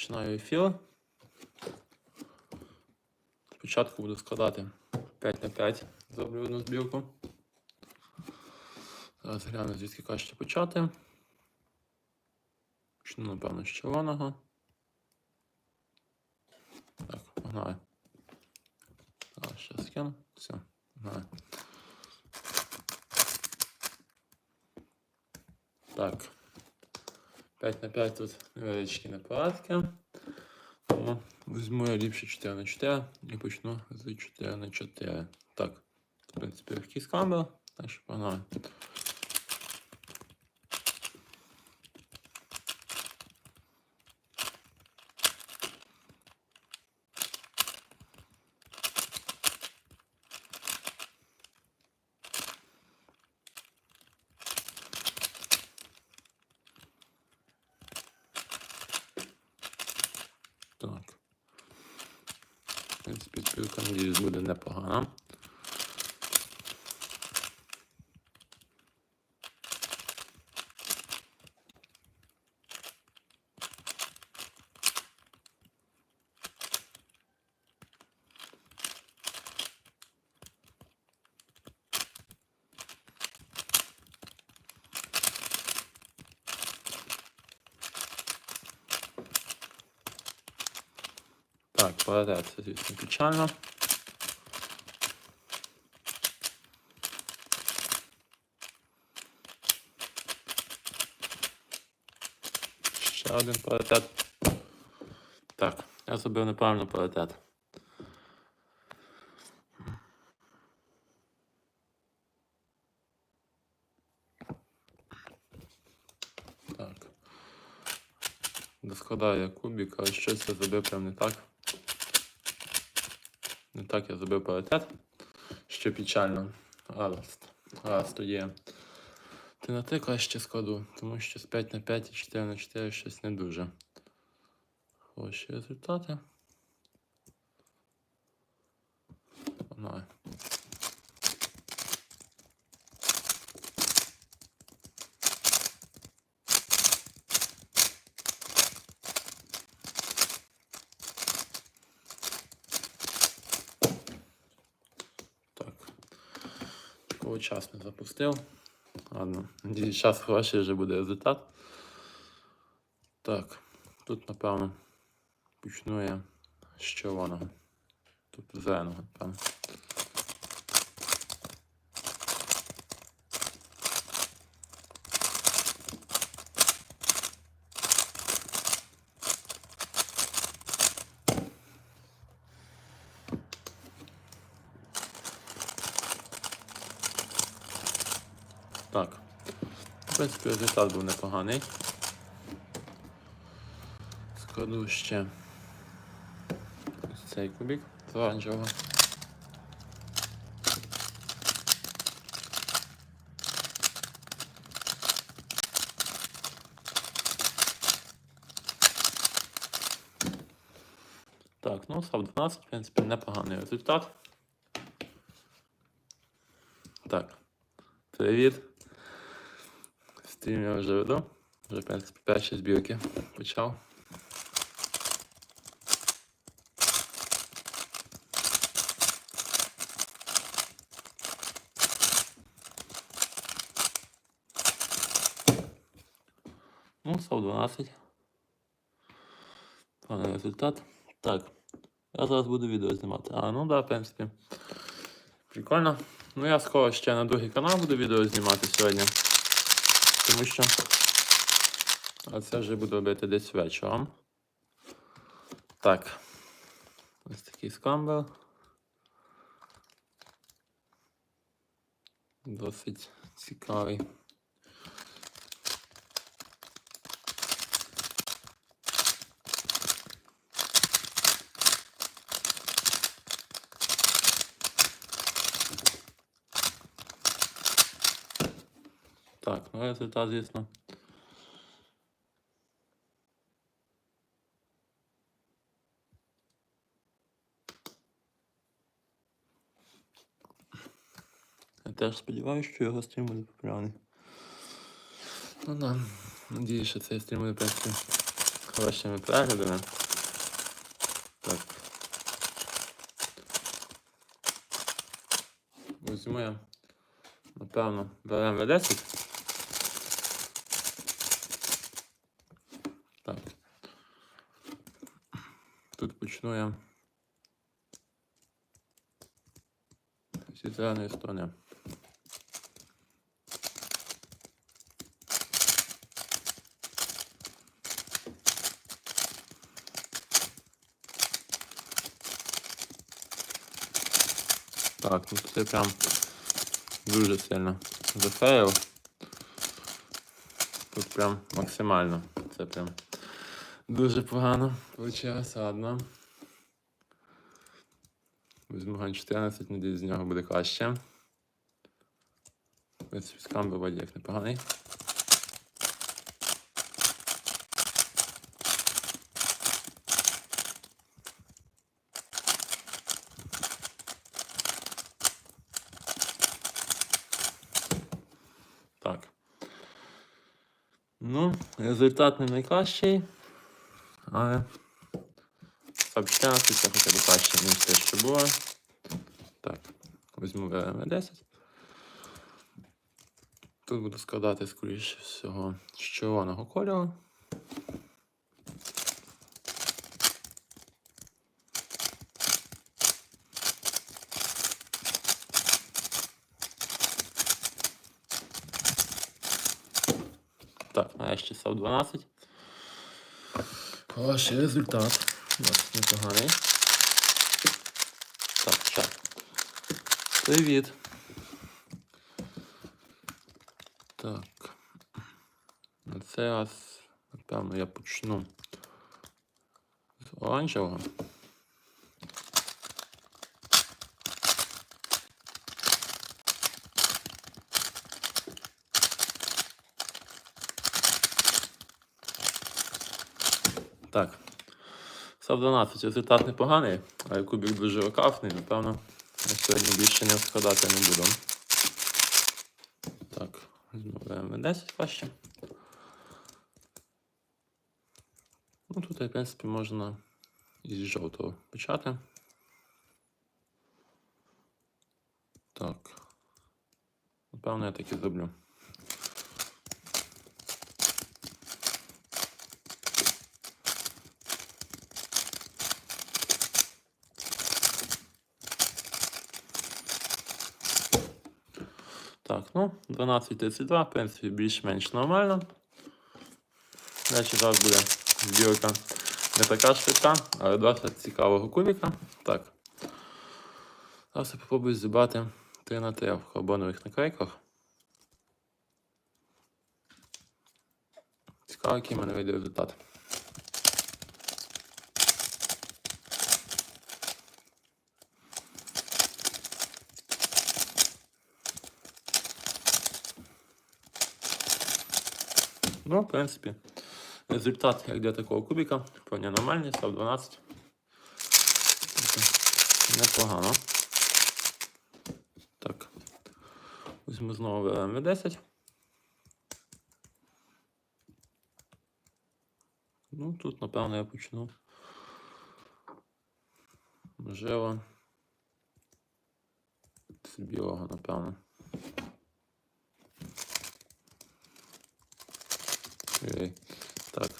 Починаю ефір. Спочатку буду складати 5 на 5. Зроблю одну збірку. Зараз гляну, звідки краще почати. Почну, напевно, з червоного. Так, погнали. Зараз ще скину. Все, погнали. Так. 5 на 5 тут невеличкі неполадки. Тому візьму я ліпше 4 на 4 і почну з 4 на 4. Так, в принципі, легкий скамбер, так що погнали. Так. В принципі, спілка, надіюсь, буде непогана. Так, паритет, це, звісно, печально. Ще один паритет. Так, я зробив неправильно паритет. Так. Доскладаю я кубик, але щось я зробив прям не так. Не так я зробив паритет, що печально. Гаразд. Гаразд тоді. Ти на 3 краще складу, тому що з 5 на 5 і 4 на 4 щось не дуже. Хороші результати. Погнали. Так. Такого час не запустив. Ладно, час хороший вже буде результат. Так, тут, напевно, почну я з червоного. Тут зеленого, напевно. Так. В принципі, результат був непоганий. Складу ще ось цей кубик з оранжевого. Так, ну, став 12, в принципі, непоганий результат. Так. Привіт. Стрім я вже веду. Вже, в принципі, перші збірки почав. Ну, став 12. Поганий результат. Так. Я зараз буду відео знімати. А, ну да, в принципі. Прикольно. Ну я скоро ще на другий канал буду відео знімати сьогодні. Тому що. А це вже буду робити десь вечором. Так. Ось такий скамбел. Досить цікавий. Результат, звісно. Я теж сподіваюся, що його стрім буде популярний. Ну да. Надіюсь, що цей стрім буде принципі хорошими переглядами. Так. Візьму я, напевно, беремо V10. Так. Тут почну я зі зеленої сторони. Так, ну це прям дуже сильно зафеїв. Тут прям максимально. Це прям дуже погано вийшло. Ладно. Ган 14, надіюсь, з нього буде краще. Принципі, скам виводі як непоганий. Так. Ну, результат не найкращий, але Топ 14 це хоча б краще, ніж те, що було. Так, візьму ВМ10. Тут буду складати, скоріше всього, з червоного кольору. Так, нарешті став 12. Хороший результат. Досить непоганий. Так, чат. Привіт. Так. На цей раз, напевно, я почну з оранжевого. Так. Став 12 результат непоганий, але кубик дуже рукавний, напевно, я сьогодні більше не складати не буду. Так, візьмемо 10 краще. Ну тут, в принципі, можна із жовтого почати. Так. Напевно, я так і зроблю. Так, ну, 12.32, в принципі, більш-менш нормально. Значить, зараз буде збірка не така швидка, але досить цікавого кубіка. Так. Зараз я попробую зібрати 3 на 3 в карбонових наклейках. Цікаво, який в мене вийде результат. Ну, в принципі, результат як для такого кубика, вполне нормальний, став 12. Тобто, Непогано. Так. Візьму знову ВМВ 10. Ну, тут, напевно, я почну. Можливо. З білого, напевно. Ей, Так.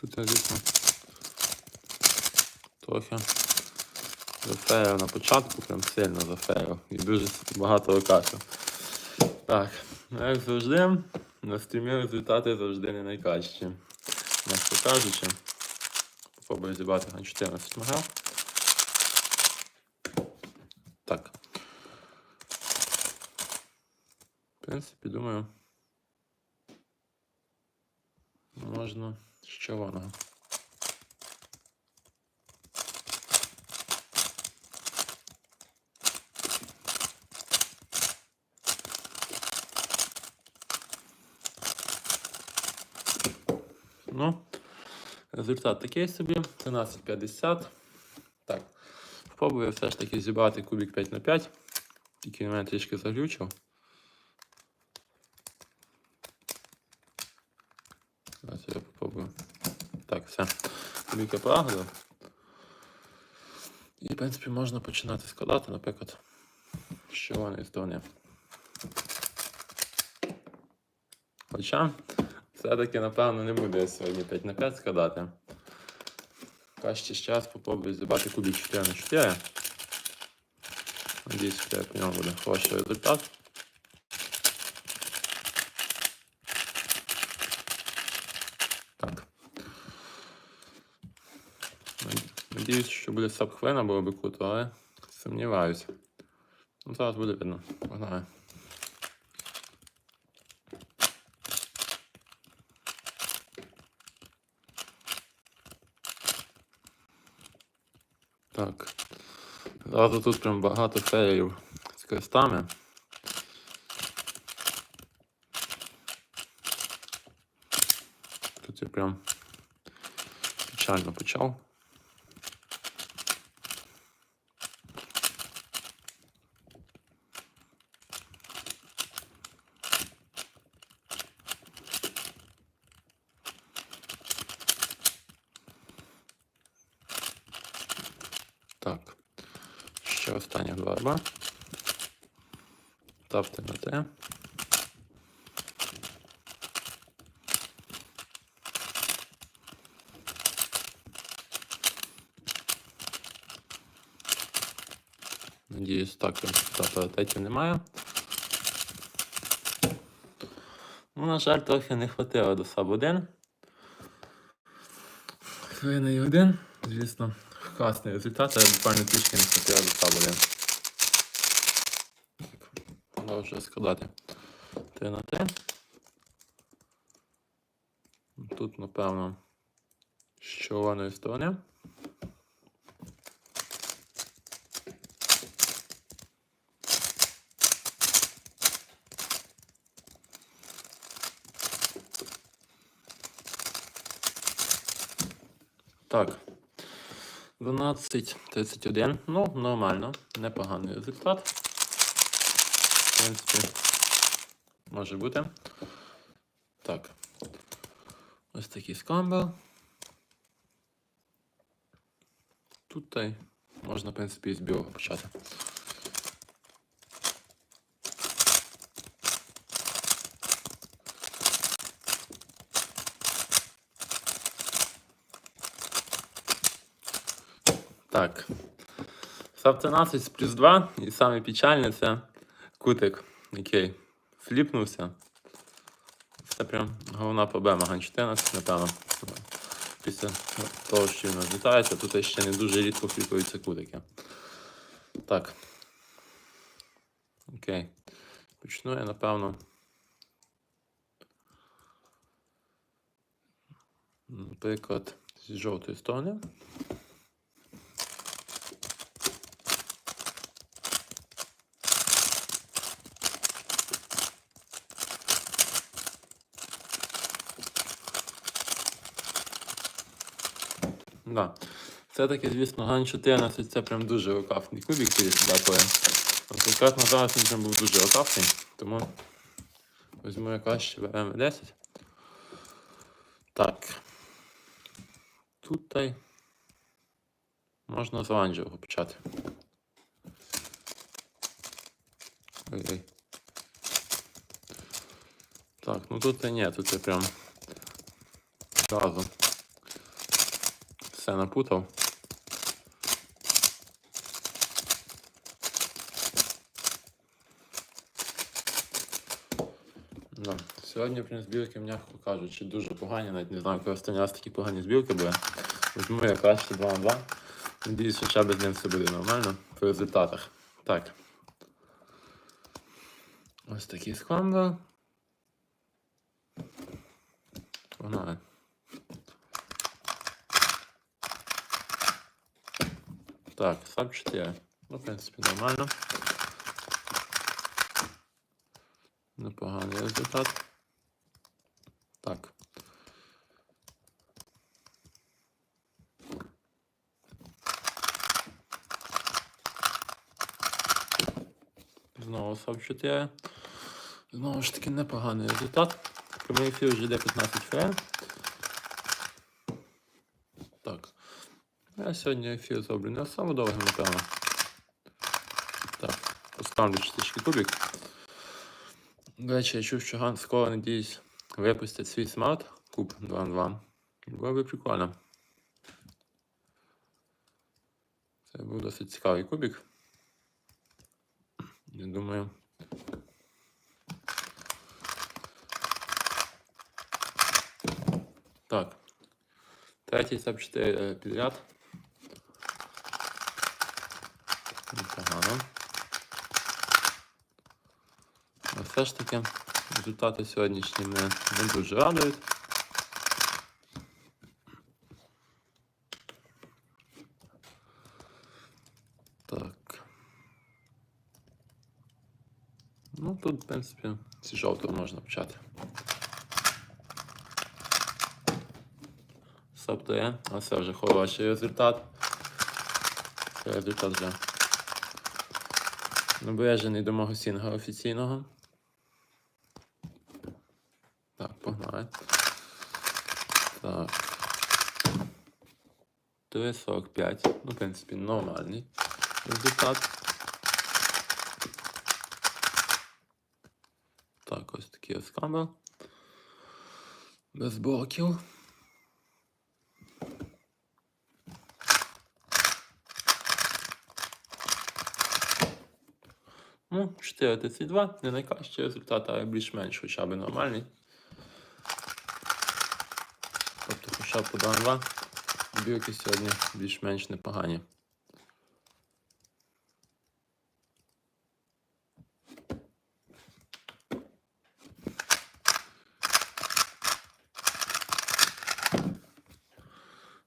Тут я, звісно, трохи зафеєрив на початку, прям сильно зафеєрив. І дуже багато викачав. Так, як завжди, на стрімі результати завжди не найкращі. М'яко кажучи, попробую зібрати на 14 мг. Так. В принципі, думаю, можна з червоного. Ну, результат такий собі. 13,50. Так. Спробую все ж таки зібрати кубик 5 на 5. Тільки мене трішки заглючив. Зараз я попробую. Так, все. Кубики полагодив. І, в принципі, можна починати складати, наприклад, з червоної сторони. Хоча, все-таки, напевно, не буде сьогодні 5 на 5 складати. Краще ще раз попробую зібрати кубик 4 на 4. Надіюсь, що по ньому буде хороший результат. Так. Над- Надіюсь, що буде сабхвена, було би круто, але сумніваюся. Ну, зараз буде видно. Погнали. Так. Зараз тут прям багато феїв з крестами. Тут я прям печально почав. Так. Ще остання два. Ставте на те. Надіюсь, так та пріоритетів немає. Ну, на жаль, трохи не хватило до САБ 1. Хвилина і один. Звісно, класний результат, але буквально трішки не хватило до САБ 1. Продовжую складати 3 на 3. Тут, напевно, з червоної сторони. Так. 12.31. Ну, нормально. Непоганий результат. В принципі, може бути. Так. Ось такий скамбел. Тут можна, в принципі, з білого почати. Так. Саб 13 з плюс 2 і саме печальне це кутик, який фліпнувся. Це прям головна проблема Ган 14, напевно. Після того, що він розлітається, тут ще не дуже рідко фліпаються кутики. Так. Окей. Почну я, напевно. Наприклад, з жовтої сторони. Да. Все-таки, звісно, Ган 14 це прям дуже рукавний кубик через дякую. Конкретно зараз він прям був дуже рукавний, тому візьму я краще беремо 10. Так. Тут можна з оранжевого почати. Ой-ой. Так, ну тут і ні, тут я прям зразу все напутав. Да. Сьогодні, принципі, збірки, м'яко кажучи, дуже погані, навіть не знаю, коли останній раз такі погані збірки були. Візьму я краще 2 на 2. Надіюсь, хоча б з ним все буде нормально по результатах. Так. Ось такий скандал. Погнали. Так, САП 4. Ну, в принципі, нормально. Непоганий результат. Так. Знову САП 4. Знову ж таки непоганий результат. Прямий ефір вже йде 15 хвилин. Сьогодні ефір зроблю не особо довгим, напевно. Так, поставлю чистички кубик. До речі, я чув, що Ган скоро, надіюсь, випустять свій смарт куб 2 на 2. Було би прикольно. Це був досить цікавий кубик. Я думаю. Так. Третій саб 4 підряд. Непогано. Але все ж таки результати сьогоднішні не, не дуже радують. Так. Ну, тут, в принципі, з жовтого можна почати. Саптує, а це вже хороший результат. Це результат вже наближений до мого сінга офіційного. Так, погнали. Так. 3,45. Ну, в принципі, нормальний результат. Так, ось такий ось камер. Без блоків. Ну, 4,32. Не найкращий результат, але більш-менш хоча б нормальний. Тобто хоча б по 2 Бірки сьогодні більш-менш непогані.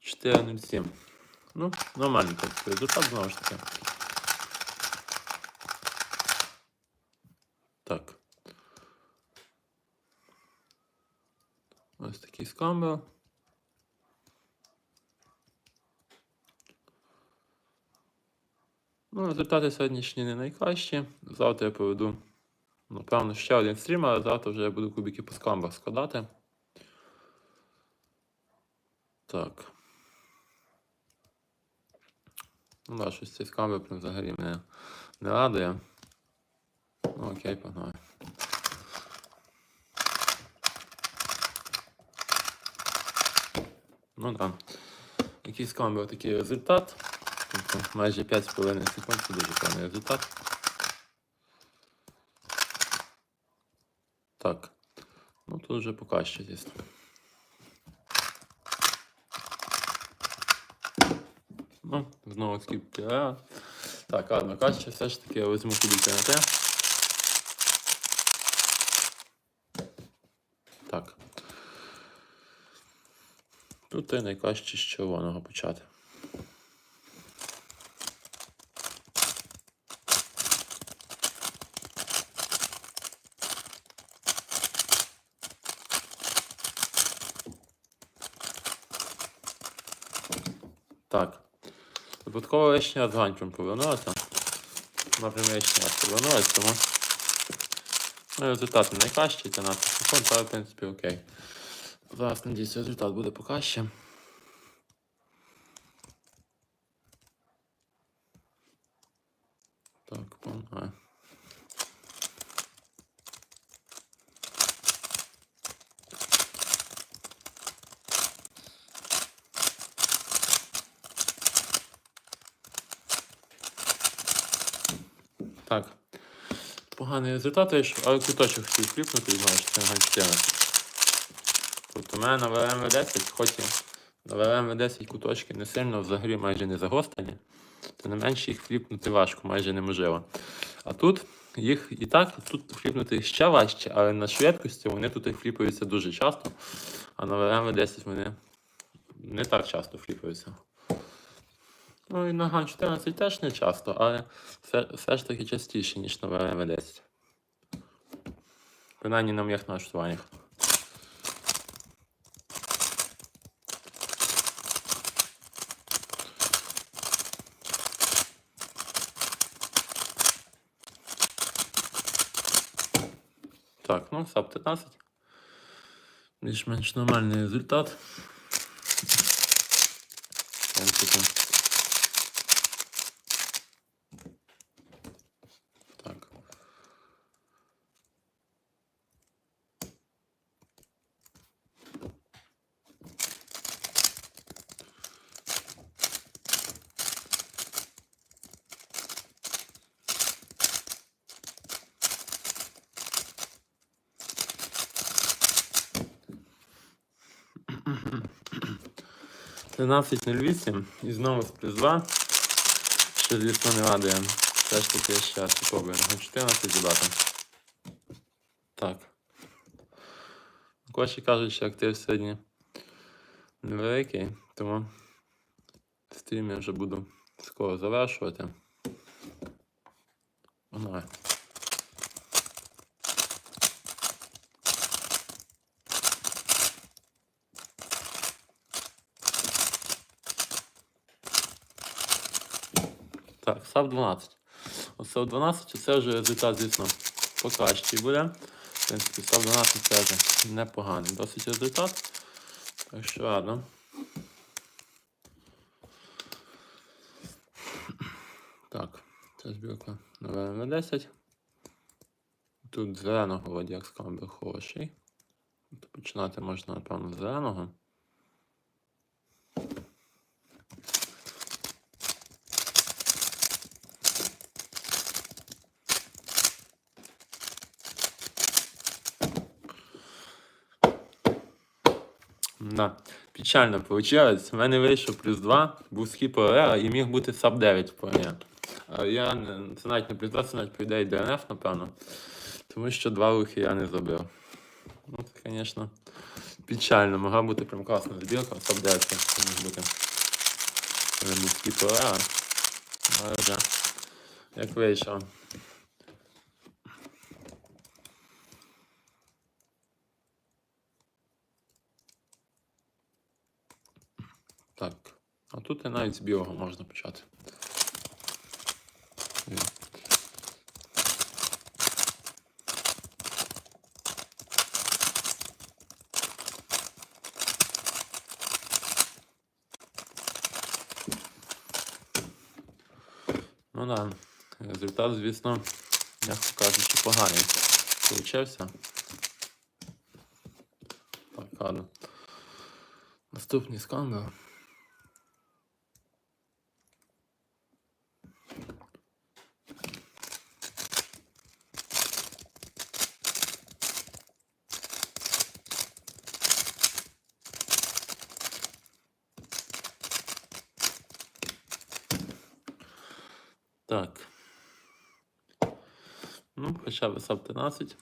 Чотири нуль сім. Ну, результат знову ж таки. Так. Ось такий скамбер. Ну, результати сьогоднішні не найкращі. Завтра я проведу, напевно, ще один стрім, але завтра вже я буду кубики по скамбах складати. Так. Ну да, щось цей скамбер прям взагалі мене не радує. Ну, окей, погнали. Ну да. Який скамбер такий результат. Тобто майже 5,5 секунд це дуже певний результат. Так. Ну тут вже звісно. Ну, знову скіпки. А. Так, ладно, краще все ж таки я візьму кубики на те. Так. Тут найкраще з червоного почати. Так. Випадково лишня з ганчем повернулася. Напряму лишня раз повернулася, тому ну, результат не найкращий, 13 секунд, але в принципі окей. Зараз, надіюсь, результат буде покраще. Так, погнали. Так. Поганий результат, але куточок хотів кліпнути, знову ж це 14. Тобто у мене на ВМВ 10, хоч і на ВМВ 10 куточки не сильно взагалі майже не загострені, то не менше їх фліпнути важко, майже неможливо. А тут їх і так, тут фліпнути ще важче, але на швидкості вони тут і фліпаються дуже часто, а на ВМВ 10 вони не так часто фліпаються. Ну і на ГАН 14 теж не часто, але все, все ж таки частіше, ніж на ВМВ 10. Принаймні на моїх налаштуваннях. Так, ну, САП 15. Більш-менш нормальний результат. В принципі, 13.08 і знову з плюс 2. Що, звісно, не радує. Все ж таки ще спробуємо. 14 додати. Так. Коші кажуть, що актив сьогодні невеликий, тому стрім я вже буду скоро завершувати. Ну, Так, САВ 12. Оце в 12 це вже результат, звісно, покращий буде. В принципі, САВ 12 це вже непоганий досить результат. Так що ладно. Так, це збірка на ВМ 10. Тут зеленого водяк скамбер хороший. Починати можна, напевно, зеленого. Да. Печально вийшло. У мене вийшов плюс 2, був схід ПР і міг бути САП 9 по А я це навіть не плюс 2, це навіть по ідеї ДНФ, напевно. Тому що два рухи я не зробив. Ну, це, звісно, печально. Могла бути прям класна збірка, САП 9 це міг бути. Був схід ПР. Але вже як вийшов. Так. А тут і навіть з білого можна почати. Ну да, результат, звісно, м'яко кажучи, поганий. Получився. Так, ладно. Наступний скандал. Так. Ну, хоча б САП 13.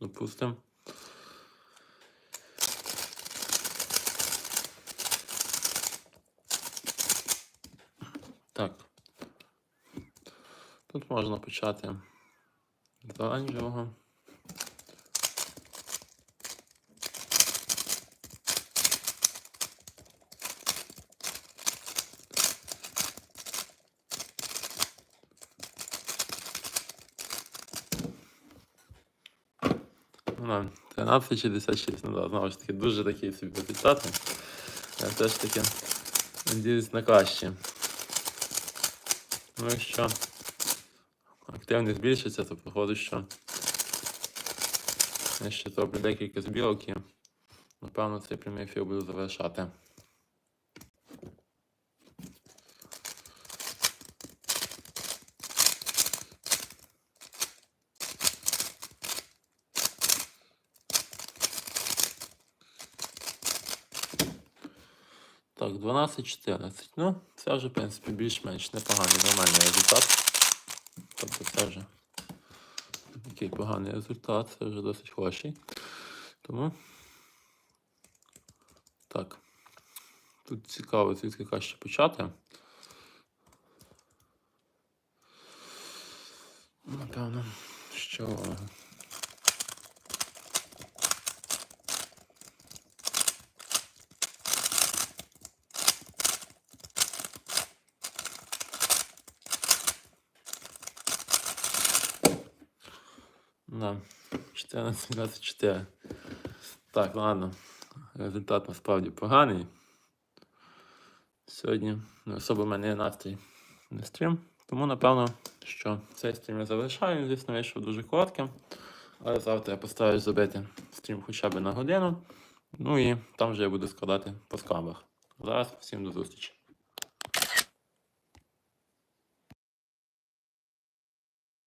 Допустимо. Так. Тут можна почати з оранжевого. Ну, да, 13,66, ну да, знову ж таки, дуже такі собі. Я теж таки надіюсь на краще. Ну, якщо активність збільшиться, то походить, що я ще зроблю декілька збірок і напевно цей прямий ефір буду завершати. Так, 12-14. Ну, це вже, в принципі, більш-менш непоганий, нормальний результат. Тобто це вже такий поганий результат, це вже досить хороший. Тому. Так. Тут цікаво, звідки краще почати. Напевно, що. Да, 14-24. Так, ладно. Результат насправді поганий. Сьогодні не особо в мене є настрій на стрім. Тому, напевно, що цей стрім я. Він, Звісно, вийшов дуже коротким. Але завтра я постараюсь зробити стрім хоча б на годину. Ну і там вже я буду складати по скамбах. Зараз всім до зустрічі.